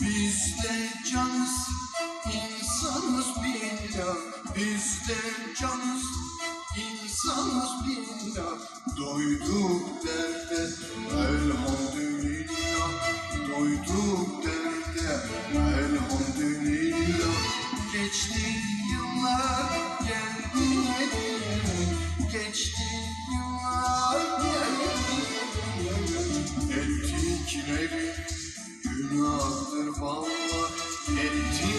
Biz de canız insanız billah Biz de can Doyduk derde elhamdülillah. Doyduk derde elhamdülillah. Geçti yıllar geldi Geçti yıllar geldi Ettikleri günahtır valla Ettikleri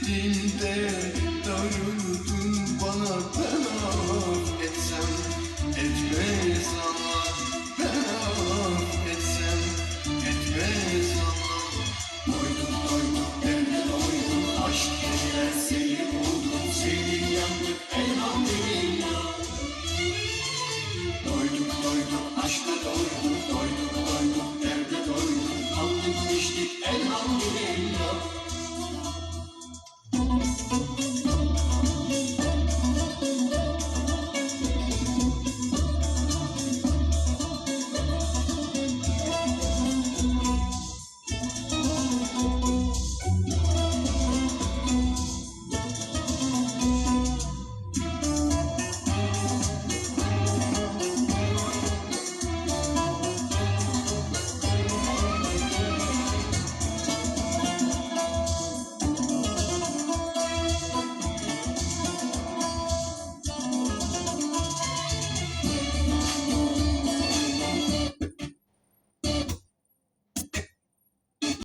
Gittiğinde darıldın bana ben af etsem Etmez Allah ben af etsem Etmez Allah Doydum doydum benden oydum Aşk denilen seni buldum Sevdim yandık elhamdülillah Doydum doydum aşkla doydum Doydum doydum derde doydum Aldık içtik elhamdülillah